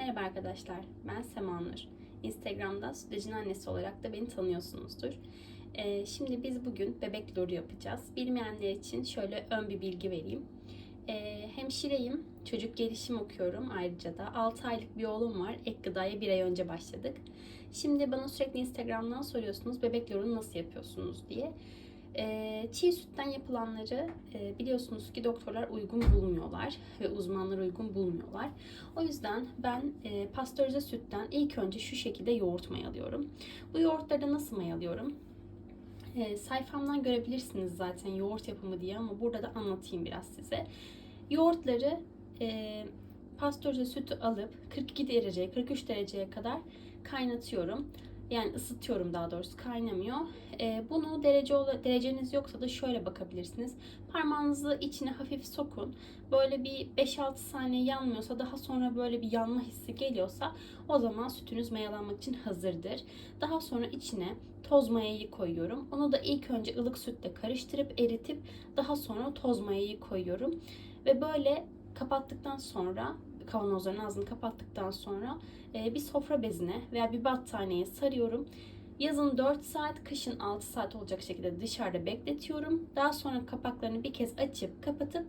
Merhaba arkadaşlar, ben Sema. Instagram'da Sütecin Annesi olarak da beni tanıyorsunuzdur. Ee, şimdi biz bugün bebek loru yapacağız. Bilmeyenler için şöyle ön bir bilgi vereyim. Ee, hemşireyim, çocuk gelişim okuyorum ayrıca da. 6 aylık bir oğlum var, ek gıdaya bir ay önce başladık. Şimdi bana sürekli Instagram'dan soruyorsunuz bebek lorunu nasıl yapıyorsunuz diye. Ee, çiğ sütten yapılanları e, biliyorsunuz ki doktorlar uygun bulmuyorlar ve uzmanlar uygun bulmuyorlar. O yüzden ben e, pastörize sütten ilk önce şu şekilde yoğurt mayalıyorum. Bu yoğurtları nasıl mayalıyorum? E, sayfamdan görebilirsiniz zaten yoğurt yapımı diye ama burada da anlatayım biraz size. Yoğurtları e, pastörize sütü alıp 42 dereceye 43 dereceye kadar kaynatıyorum. Yani ısıtıyorum daha doğrusu kaynamıyor. Ee, bunu derece dereceniz yoksa da şöyle bakabilirsiniz. Parmağınızı içine hafif sokun. Böyle bir 5-6 saniye yanmıyorsa daha sonra böyle bir yanma hissi geliyorsa o zaman sütünüz mayalanmak için hazırdır. Daha sonra içine toz mayayı koyuyorum. Onu da ilk önce ılık sütle karıştırıp eritip daha sonra toz mayayı koyuyorum. Ve böyle kapattıktan sonra kavanozların ağzını kapattıktan sonra e, bir sofra bezine veya bir battaniyeye sarıyorum. Yazın 4 saat, kışın 6 saat olacak şekilde dışarıda bekletiyorum. Daha sonra kapaklarını bir kez açıp kapatıp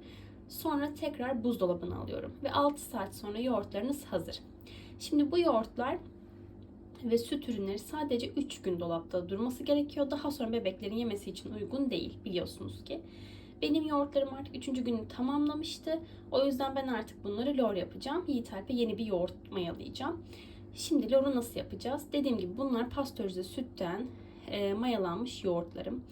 sonra tekrar buzdolabına alıyorum. Ve 6 saat sonra yoğurtlarınız hazır. Şimdi bu yoğurtlar ve süt ürünleri sadece 3 gün dolapta durması gerekiyor. Daha sonra bebeklerin yemesi için uygun değil biliyorsunuz ki. Benim yoğurtlarım artık 3. günü tamamlamıştı. O yüzden ben artık bunları lor yapacağım. Yiğit Alp'e yeni bir yoğurt mayalayacağım. Şimdi loru nasıl yapacağız? Dediğim gibi bunlar pastörize sütten e, mayalanmış yoğurtlarım.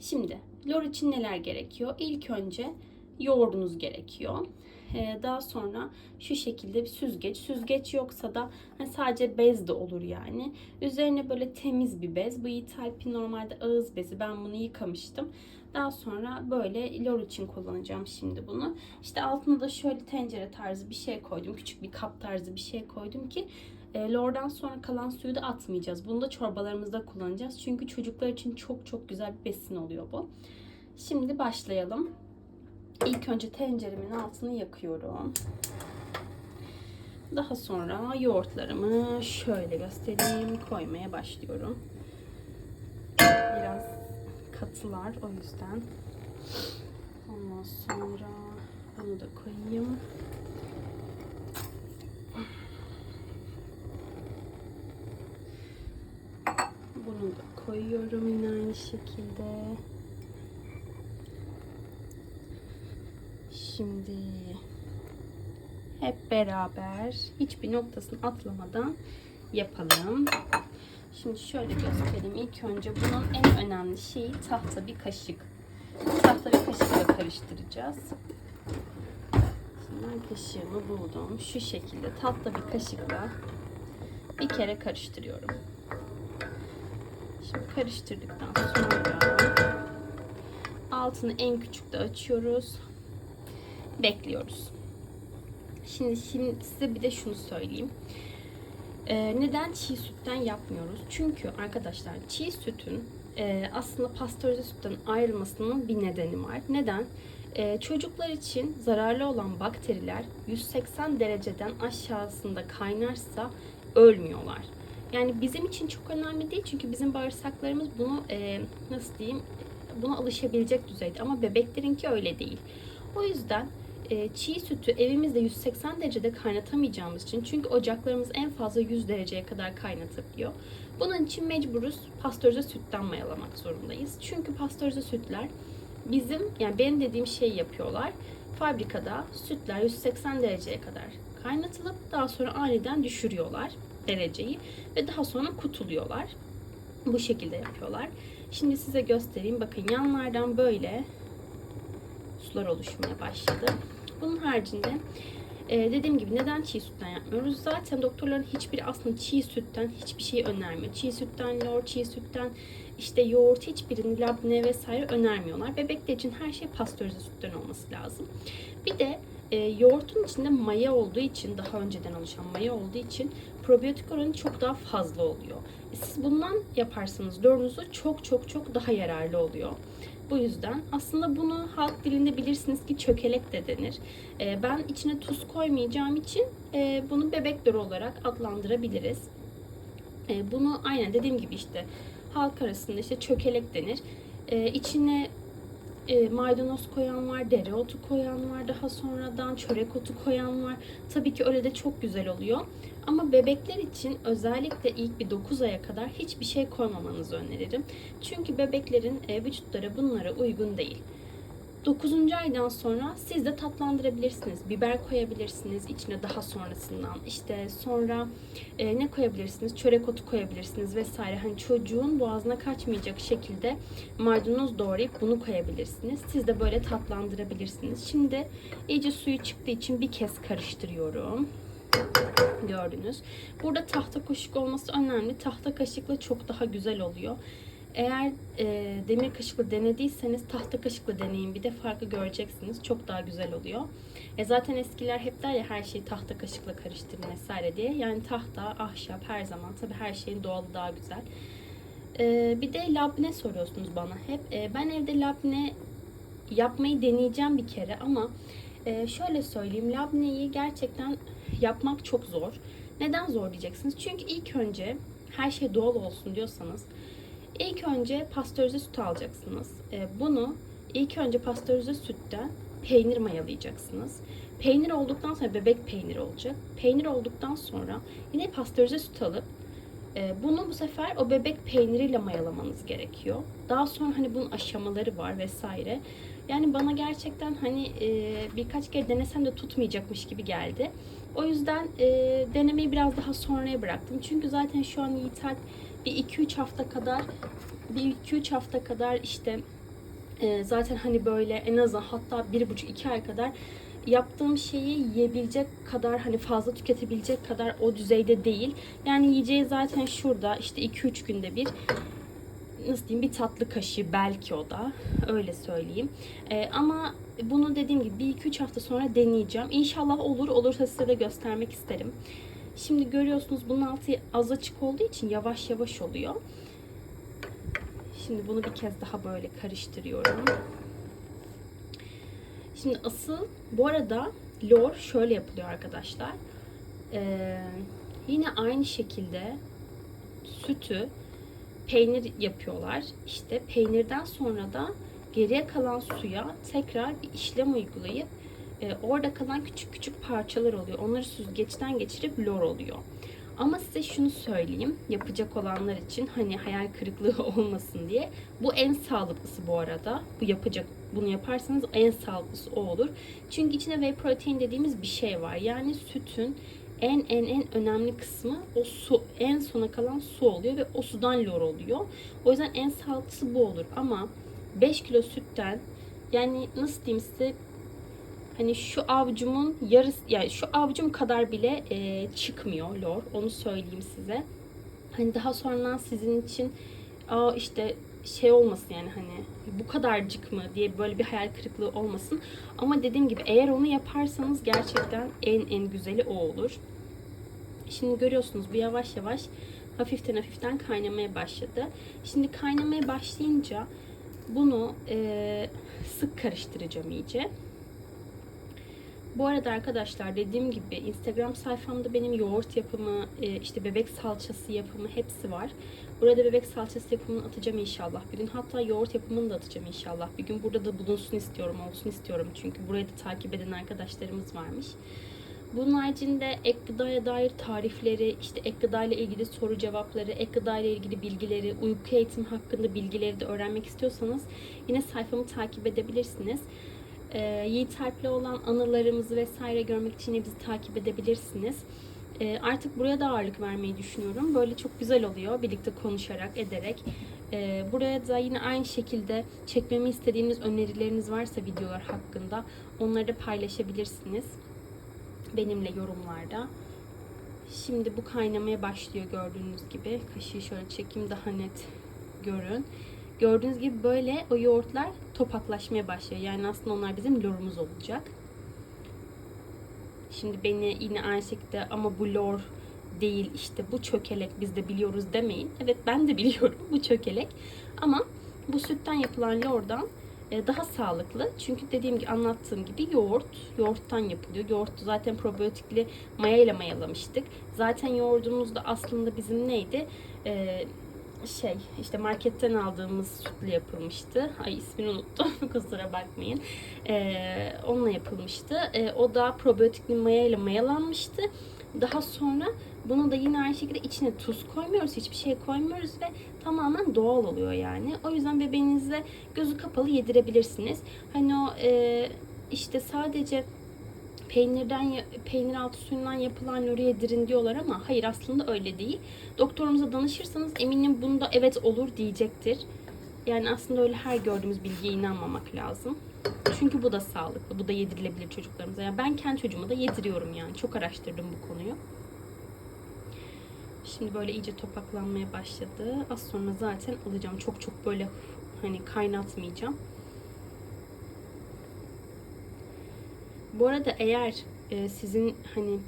Şimdi lor için neler gerekiyor? İlk önce yoğurdunuz gerekiyor. Ee, daha sonra şu şekilde bir süzgeç. Süzgeç yoksa da hani sadece bez de olur yani. Üzerine böyle temiz bir bez. Bu İtalpi normalde ağız bezi. Ben bunu yıkamıştım. Daha sonra böyle lor için kullanacağım şimdi bunu. İşte altına da şöyle tencere tarzı bir şey koydum. Küçük bir kap tarzı bir şey koydum ki e, lordan sonra kalan suyu da atmayacağız. Bunu da çorbalarımızda kullanacağız. Çünkü çocuklar için çok çok güzel bir besin oluyor bu. Şimdi başlayalım. İlk önce tenceremin altını yakıyorum. Daha sonra yoğurtlarımı şöyle göstereyim. Koymaya başlıyorum. Katılar o yüzden. Ondan sonra bunu da koyayım. Bunu da koyuyorum yine aynı şekilde. Şimdi hep beraber hiçbir noktasını atlamadan yapalım. Şimdi şöyle göstereyim. İlk önce bunun en önemli şeyi tahta bir kaşık. Tahta bir kaşıkla karıştıracağız. Şimdi ben kaşığımı buldum. Şu şekilde tahta bir kaşıkla bir kere karıştırıyorum. Şimdi karıştırdıktan sonra altını en küçükte açıyoruz bekliyoruz. Şimdi, şimdi size bir de şunu söyleyeyim. Ee, neden çiğ sütten yapmıyoruz? Çünkü arkadaşlar çiğ sütün e, aslında pastörize sütten ayrılmasının bir nedeni var. Neden? Ee, çocuklar için zararlı olan bakteriler 180 dereceden aşağısında kaynarsa ölmüyorlar. Yani bizim için çok önemli değil çünkü bizim bağırsaklarımız bunu e, nasıl diyeyim buna alışabilecek düzeyde ama bebeklerinki öyle değil. O yüzden e, çiğ sütü evimizde 180 derecede kaynatamayacağımız için çünkü ocaklarımız en fazla 100 dereceye kadar kaynatabiliyor. Bunun için mecburuz pastörize sütten mayalamak zorundayız. Çünkü pastörize sütler bizim yani benim dediğim şeyi yapıyorlar. Fabrikada sütler 180 dereceye kadar kaynatılıp daha sonra aniden düşürüyorlar dereceyi ve daha sonra kutuluyorlar. Bu şekilde yapıyorlar. Şimdi size göstereyim. Bakın yanlardan böyle sular oluşmaya başladı. Bunun haricinde e, dediğim gibi neden çiğ sütten yapmıyoruz? Zaten doktorların hiçbiri aslında çiğ sütten hiçbir şey önermiyor. Çiğ sütten lor, çiğ sütten işte yoğurt hiçbirini labne vesaire önermiyorlar. Bebekler için her şey pastörize sütten olması lazım. Bir de e, yoğurtun içinde maya olduğu için daha önceden oluşan maya olduğu için probiyotik oranı çok daha fazla oluyor. E, siz bundan yaparsanız lorunuzu çok çok çok daha yararlı oluyor. Bu yüzden aslında bunu halk dilinde bilirsiniz ki çökelek de denir. Ee, ben içine tuz koymayacağım için e, bunu bebek loru olarak adlandırabiliriz. E, bunu aynen dediğim gibi işte halk arasında işte çökelek denir. E, içine e, maydanoz koyan var, dereotu koyan var, daha sonradan çörek otu koyan var. Tabii ki öyle de çok güzel oluyor. Ama bebekler için özellikle ilk bir 9 aya kadar hiçbir şey koymamanızı öneririm. Çünkü bebeklerin e, vücutları bunlara uygun değil. 9. aydan sonra siz de tatlandırabilirsiniz. Biber koyabilirsiniz içine daha sonrasından. İşte sonra e, ne koyabilirsiniz? Çörek otu koyabilirsiniz vesaire. Hani çocuğun boğazına kaçmayacak şekilde maydanoz doğrayıp bunu koyabilirsiniz. Siz de böyle tatlandırabilirsiniz. Şimdi iyice suyu çıktığı için bir kez karıştırıyorum. Gördünüz. Burada tahta kaşık olması önemli. Tahta kaşıkla çok daha güzel oluyor. Eğer e, demir kaşıkla denediyseniz tahta kaşıkla deneyin bir de farkı göreceksiniz. Çok daha güzel oluyor. E zaten eskiler hep der ya her şeyi tahta kaşıkla karıştırın vesaire diye. Yani tahta, ahşap her zaman tabii her şeyin doğalı daha güzel. E, bir de labne soruyorsunuz bana hep. E, ben evde labne yapmayı deneyeceğim bir kere ama e, şöyle söyleyeyim labneyi gerçekten yapmak çok zor. Neden zor diyeceksiniz? Çünkü ilk önce her şey doğal olsun diyorsanız İlk önce pastörize süt alacaksınız. E, bunu ilk önce pastörize sütten peynir mayalayacaksınız. Peynir olduktan sonra bebek peyniri olacak. Peynir olduktan sonra yine pastörize süt alıp e, bunu bu sefer o bebek peyniriyle mayalamanız gerekiyor. Daha sonra hani bunun aşamaları var vesaire. Yani bana gerçekten hani e, birkaç kere denesem de tutmayacakmış gibi geldi. O yüzden e, denemeyi biraz daha sonraya bıraktım. Çünkü zaten şu an Yiğit Alp bir 2-3 hafta kadar bir 2-3 hafta kadar işte e, zaten hani böyle en azından hatta 1,5-2 ay kadar yaptığım şeyi yiyebilecek kadar hani fazla tüketebilecek kadar o düzeyde değil. Yani yiyeceği zaten şurada işte 2-3 günde bir nasıl diyeyim bir tatlı kaşığı belki o da öyle söyleyeyim. Ee, ama bunu dediğim gibi bir iki üç hafta sonra deneyeceğim. İnşallah olur. Olursa size de göstermek isterim. Şimdi görüyorsunuz bunun altı az açık olduğu için yavaş yavaş oluyor. Şimdi bunu bir kez daha böyle karıştırıyorum. Şimdi asıl bu arada lor şöyle yapılıyor arkadaşlar. Ee, yine aynı şekilde sütü peynir yapıyorlar. İşte peynirden sonra da geriye kalan suya tekrar bir işlem uygulayıp e, orada kalan küçük küçük parçalar oluyor. Onları süzgeçten geçirip lor oluyor. Ama size şunu söyleyeyim yapacak olanlar için hani hayal kırıklığı olmasın diye. Bu en sağlıklısı bu arada. Bu yapacak bunu yaparsanız en sağlıklısı o olur. Çünkü içinde whey protein dediğimiz bir şey var. Yani sütün en en en önemli kısmı o su. En sona kalan su oluyor ve o sudan lor oluyor. O yüzden en sağlıklısı bu olur. Ama 5 kilo sütten yani nasıl diyeyim size hani şu avcumun yarısı yani şu avcum kadar bile e, çıkmıyor lor. Onu söyleyeyim size. Hani daha sonradan sizin için aa işte şey olmasın yani hani bu kadarcık mı diye böyle bir hayal kırıklığı olmasın. Ama dediğim gibi eğer onu yaparsanız gerçekten en en güzeli o olur. Şimdi görüyorsunuz bu yavaş yavaş hafiften hafiften kaynamaya başladı. Şimdi kaynamaya başlayınca bunu e, sık karıştıracağım iyice. Bu arada arkadaşlar dediğim gibi Instagram sayfamda benim yoğurt yapımı, e, işte bebek salçası yapımı hepsi var. Burada bebek salçası yapımını atacağım inşallah bir gün. Hatta yoğurt yapımını da atacağım inşallah bir gün. Burada da bulunsun istiyorum, olsun istiyorum. Çünkü burayı da takip eden arkadaşlarımız varmış. Bunun haricinde ek gıdaya dair tarifleri, işte ek gıda ile ilgili soru cevapları, ek gıda ile ilgili bilgileri, uyku eğitimi hakkında bilgileri de öğrenmek istiyorsanız yine sayfamı takip edebilirsiniz. Ee, Yiğit Alp'le olan anılarımızı vesaire görmek için bizi takip edebilirsiniz. Ee, artık buraya da ağırlık vermeyi düşünüyorum. Böyle çok güzel oluyor birlikte konuşarak, ederek. Ee, buraya da yine aynı şekilde çekmemi istediğiniz önerileriniz varsa videolar hakkında onları da paylaşabilirsiniz benimle yorumlarda. Şimdi bu kaynamaya başlıyor gördüğünüz gibi. Kaşığı şöyle çekeyim daha net görün. Gördüğünüz gibi böyle o yoğurtlar topaklaşmaya başlıyor. Yani aslında onlar bizim lorumuz olacak. Şimdi beni yine aynı şekilde ama bu lor değil işte bu çökelek biz de biliyoruz demeyin. Evet ben de biliyorum bu çökelek. Ama bu sütten yapılan lordan e, daha sağlıklı. Çünkü dediğim gibi anlattığım gibi yoğurt, yoğurttan yapılıyor. Yoğurtu zaten probiyotikli maya ile mayalamıştık. Zaten yoğurdumuz da aslında bizim neydi? E, şey işte marketten aldığımız sütle yapılmıştı. Ay ismini unuttum kusura bakmayın. E, onunla yapılmıştı. E, o da probiyotikli maya ile mayalanmıştı. Daha sonra bunu da yine aynı şekilde içine tuz koymuyoruz, hiçbir şey koymuyoruz ve tamamen doğal oluyor yani. O yüzden bebeğinize gözü kapalı yedirebilirsiniz. Hani o e, işte sadece peynirden peynir altı suyundan yapılan lorı yedirin diyorlar ama hayır aslında öyle değil. Doktorunuza danışırsanız eminim bunda evet olur diyecektir. Yani aslında öyle her gördüğümüz bilgiye inanmamak lazım. Çünkü bu da sağlıklı. Bu da yedirilebilir çocuklarımıza. Yani ben kendi çocuğuma da yediriyorum yani. Çok araştırdım bu konuyu. Şimdi böyle iyice topaklanmaya başladı. Az sonra zaten alacağım. Çok çok böyle hani kaynatmayacağım. Bu arada eğer e, sizin hani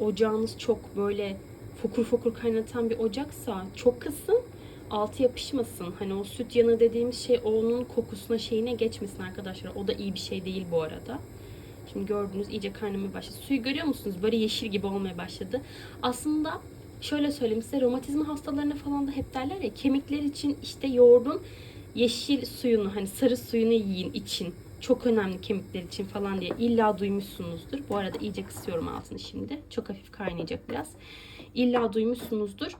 ocağınız çok böyle fokur fokur kaynatan bir ocaksa çok kısın altı yapışmasın. Hani o süt yanı dediğimiz şey onun kokusuna şeyine geçmesin arkadaşlar. O da iyi bir şey değil bu arada. Şimdi gördüğünüz iyice kaynamaya başladı. Suyu görüyor musunuz? Böyle yeşil gibi olmaya başladı. Aslında şöyle söyleyeyim size romatizma hastalarına falan da hep derler ya kemikler için işte yoğurdun yeşil suyunu hani sarı suyunu yiyin için çok önemli kemikler için falan diye illa duymuşsunuzdur. Bu arada iyice kısıyorum altını şimdi. Çok hafif kaynayacak biraz. İlla duymuşsunuzdur.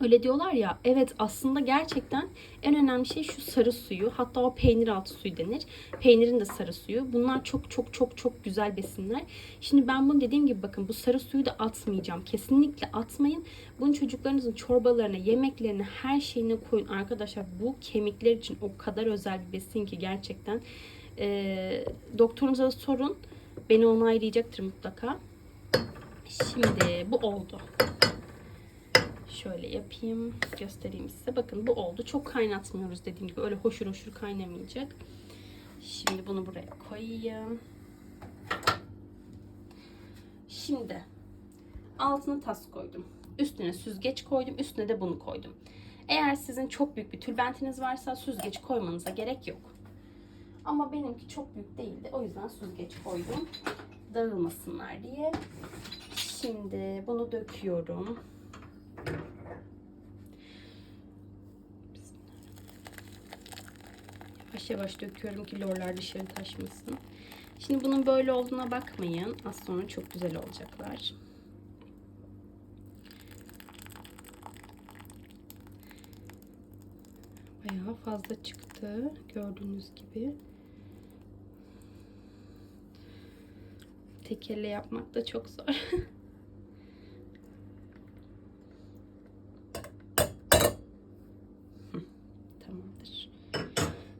Öyle diyorlar ya evet aslında gerçekten en önemli şey şu sarı suyu hatta o peynir altı suyu denir. Peynirin de sarı suyu. Bunlar çok çok çok çok güzel besinler. Şimdi ben bunu dediğim gibi bakın bu sarı suyu da atmayacağım. Kesinlikle atmayın. Bunu çocuklarınızın çorbalarına, yemeklerine, her şeyine koyun. Arkadaşlar bu kemikler için o kadar özel bir besin ki gerçekten. Ee, doktorunuza sorun. Beni onaylayacaktır mutlaka. Şimdi bu oldu. Şöyle yapayım, göstereyim size. Bakın bu oldu. Çok kaynatmıyoruz dediğim gibi. Öyle hoşur hoşur kaynamayacak. Şimdi bunu buraya koyayım. Şimdi altına tas koydum. Üstüne süzgeç koydum. Üstüne de bunu koydum. Eğer sizin çok büyük bir tülbentiniz varsa süzgeç koymanıza gerek yok. Ama benimki çok büyük değildi. O yüzden süzgeç koydum. Dağılmasınlar diye. Şimdi bunu döküyorum. Yavaş yavaş döküyorum ki lorlar dışarı taşmasın. Şimdi bunun böyle olduğuna bakmayın. Az sonra çok güzel olacaklar. Bayağı fazla çıktı. Gördüğünüz gibi. Tek elle yapmak da çok zor. Tamamdır.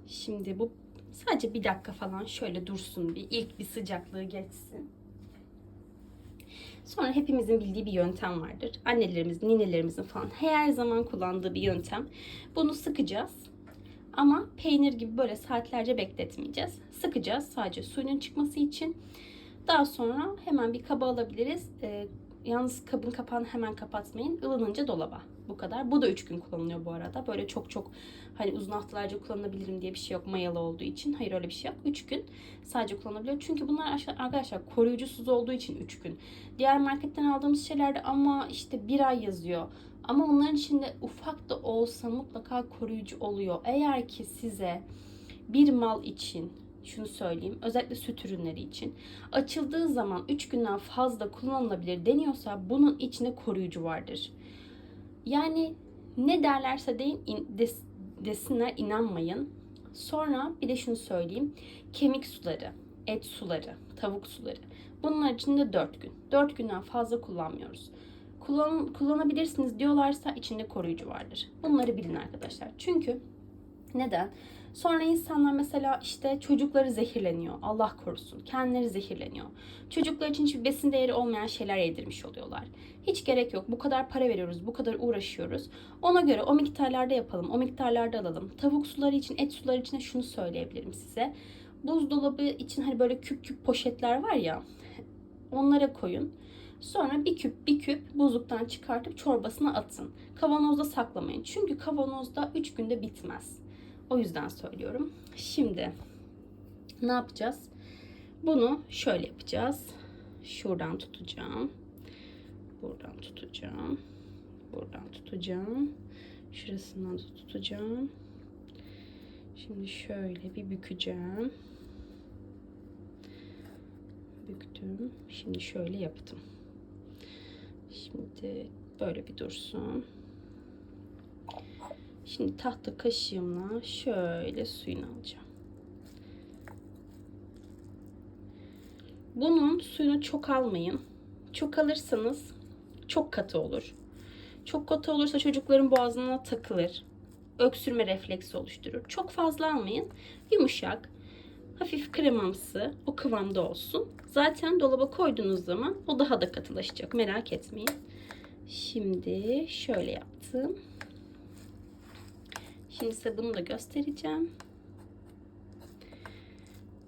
Şimdi bu sadece bir dakika falan şöyle dursun bir ilk bir sıcaklığı geçsin. Sonra hepimizin bildiği bir yöntem vardır. Annelerimizin, ninelerimizin falan her zaman kullandığı bir yöntem. Bunu sıkacağız. Ama peynir gibi böyle saatlerce bekletmeyeceğiz. Sıkacağız sadece suyunun çıkması için. Daha sonra hemen bir kaba alabiliriz. Ee, yalnız kabın kapağını hemen kapatmayın. Ilınınca dolaba. Bu kadar. Bu da 3 gün kullanılıyor bu arada. Böyle çok çok hani uzun haftalarca kullanabilirim diye bir şey yok mayalı olduğu için. Hayır öyle bir şey yok. 3 gün sadece kullanabiliyor. Çünkü bunlar arkadaşlar koruyucusuz olduğu için 3 gün. Diğer marketten aldığımız şeylerde ama işte bir ay yazıyor. Ama onların içinde ufak da olsa mutlaka koruyucu oluyor. Eğer ki size bir mal için şunu söyleyeyim. Özellikle süt ürünleri için. Açıldığı zaman 3 günden fazla kullanılabilir deniyorsa bunun içinde koruyucu vardır. Yani ne derlerse deyin in- des- desinler inanmayın. Sonra bir de şunu söyleyeyim. Kemik suları, et suları, tavuk suları. Bunlar için de 4 gün. 4 günden fazla kullanmıyoruz. Kullan, kullanabilirsiniz diyorlarsa içinde koruyucu vardır. Bunları bilin arkadaşlar. Çünkü neden? Sonra insanlar mesela işte çocukları zehirleniyor. Allah korusun. Kendileri zehirleniyor. Çocuklar için hiçbir besin değeri olmayan şeyler yedirmiş oluyorlar. Hiç gerek yok. Bu kadar para veriyoruz. Bu kadar uğraşıyoruz. Ona göre o miktarlarda yapalım. O miktarlarda alalım. Tavuk suları için, et suları için şunu söyleyebilirim size. Buzdolabı için hani böyle küp küp poşetler var ya. Onlara koyun. Sonra bir küp bir küp buzluktan çıkartıp çorbasına atın. Kavanozda saklamayın. Çünkü kavanozda 3 günde bitmez. O yüzden söylüyorum. Şimdi ne yapacağız? Bunu şöyle yapacağız. Şuradan tutacağım. Buradan tutacağım. Buradan tutacağım. Şurasından da tutacağım. Şimdi şöyle bir bükeceğim. Büktüm. Şimdi şöyle yaptım. Şimdi böyle bir dursun. Şimdi tahta kaşığımla şöyle suyunu alacağım. Bunun suyunu çok almayın. Çok alırsanız çok katı olur. Çok katı olursa çocukların boğazına takılır. Öksürme refleksi oluşturur. Çok fazla almayın. Yumuşak, hafif kremamsı o kıvamda olsun. Zaten dolaba koyduğunuz zaman o daha da katılaşacak. Merak etmeyin. Şimdi şöyle yaptım. Şimdi size bunu da göstereceğim.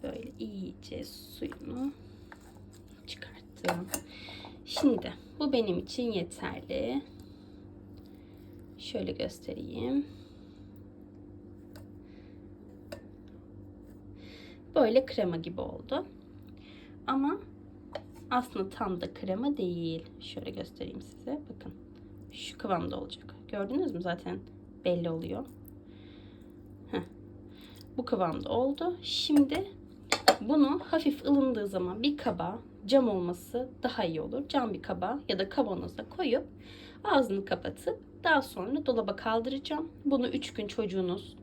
Böyle iyice suyunu çıkarttım. Şimdi bu benim için yeterli. Şöyle göstereyim. Böyle krema gibi oldu. Ama aslında tam da krema değil. Şöyle göstereyim size. Bakın. Şu kıvamda olacak. Gördünüz mü? Zaten belli oluyor. Bu kıvamda oldu. Şimdi bunu hafif ılındığı zaman bir kaba cam olması daha iyi olur. Cam bir kaba ya da kavanoza koyup ağzını kapatıp daha sonra dolaba kaldıracağım. Bunu 3 gün çocuğunuz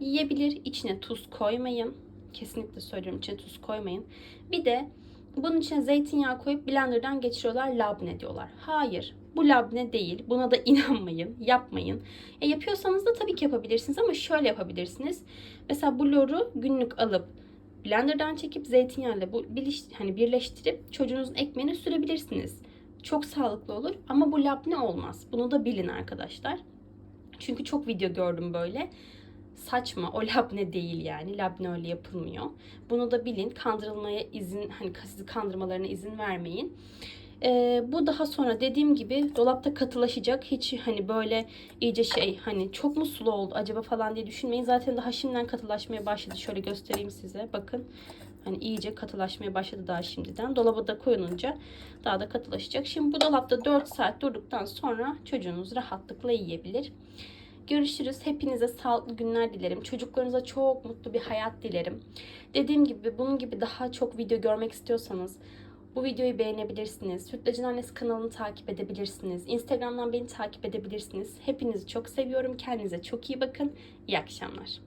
yiyebilir. İçine tuz koymayın. Kesinlikle söylüyorum içine tuz koymayın. Bir de bunun içine zeytinyağı koyup blenderdan geçiriyorlar labne diyorlar. Hayır bu labne değil. Buna da inanmayın. Yapmayın. E yapıyorsanız da tabii ki yapabilirsiniz ama şöyle yapabilirsiniz. Mesela bu loru günlük alıp blenderdan çekip zeytinyağıyla bu hani birleştirip çocuğunuzun ekmeğine sürebilirsiniz. Çok sağlıklı olur ama bu labne olmaz. Bunu da bilin arkadaşlar. Çünkü çok video gördüm böyle. Saçma. O labne değil yani. Labne öyle yapılmıyor. Bunu da bilin. Kandırılmaya izin, hani sizi kandırmalarına izin vermeyin. Ee, bu daha sonra dediğim gibi dolapta katılaşacak. Hiç hani böyle iyice şey hani çok mu sulu oldu acaba falan diye düşünmeyin. Zaten daha şimdiden katılaşmaya başladı. Şöyle göstereyim size. Bakın hani iyice katılaşmaya başladı daha şimdiden. Dolaba da koyulunca daha da katılaşacak. Şimdi bu dolapta 4 saat durduktan sonra çocuğunuz rahatlıkla yiyebilir. Görüşürüz. Hepinize sağlıklı günler dilerim. Çocuklarınıza çok mutlu bir hayat dilerim. Dediğim gibi bunun gibi daha çok video görmek istiyorsanız bu videoyu beğenebilirsiniz. Sütlacın Annesi kanalını takip edebilirsiniz. Instagram'dan beni takip edebilirsiniz. Hepinizi çok seviyorum. Kendinize çok iyi bakın. İyi akşamlar.